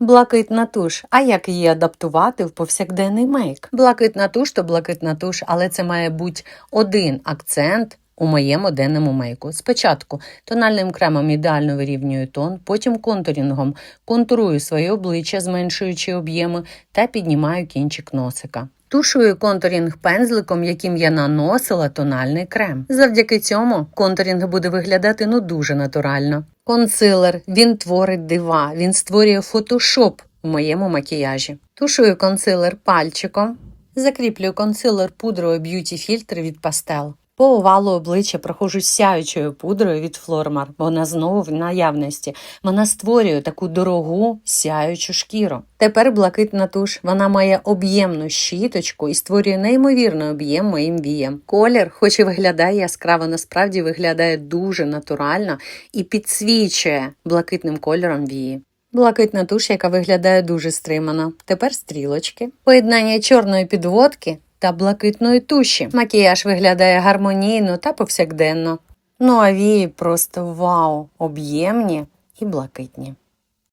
Блакитна туш. А як її адаптувати в повсякденний мейк? Блакитна туш то блакитна туш, але це має бути один акцент. У моєму денному мейку. Спочатку тональним кремом ідеально вирівнюю тон, потім контурінгом контурую своє обличчя, зменшуючи об'єми, та піднімаю кінчик носика. Тушую контурінг пензликом, яким я наносила тональний крем. Завдяки цьому контурінг буде виглядати ну дуже натурально. Консилер він творить дива, він створює фотошоп в моєму макіяжі. Тушую консилер пальчиком, закріплюю консилер пудрою б'юті фільтр від Pastel. По овалу обличчя проходжу сяючою пудрою від Flormar. Вона знову в наявності. Вона створює таку дорогу сяючу шкіру. Тепер блакитна туш. Вона має об'ємну щіточку і створює неймовірний об'єм моїм віям. Колір, хоч і виглядає яскраво, насправді виглядає дуже натурально і підсвічує блакитним кольором вії. Блакитна туш, яка виглядає дуже стримано. Тепер стрілочки. Поєднання чорної підводки та блакитної туші. Макіяж виглядає гармонійно та повсякденно. Ну а вії просто вау, об'ємні і блакитні.